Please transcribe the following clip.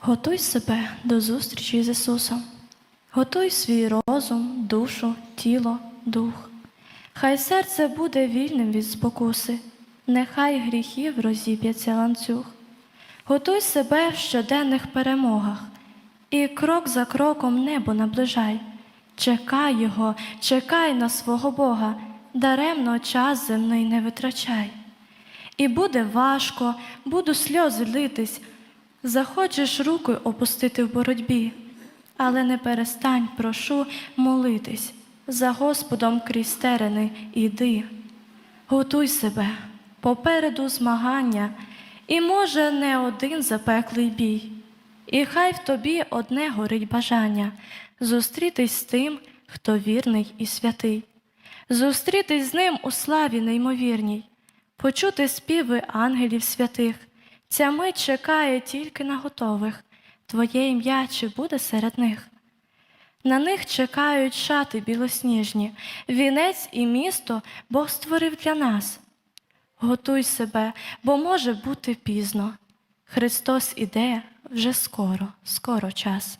Готуй себе до зустрічі з Ісусом, готуй свій розум, душу, тіло, дух. Хай серце буде вільним від спокуси, нехай гріхів розіб'ється ланцюг. Готуй себе в щоденних перемогах, і крок за кроком небо наближай. Чекай Його, чекай на свого Бога, даремно час земний не витрачай. І буде важко, буду сльози литись, захочеш руку опустити в боротьбі, але не перестань, прошу, молитись, за Господом крізь терени іди. Готуй себе, попереду змагання, і, може, не один запеклий бій. І хай в тобі одне горить бажання зустрітись з тим, хто вірний і святий, зустрітись з ним у славі неймовірній, почути співи ангелів святих. Ця мить чекає тільки на готових, Твоє ім'я чи буде серед них. На них чекають шати білосніжні, вінець і місто Бог створив для нас. Готуй себе, бо може бути пізно. Христос іде вже скоро, скоро час.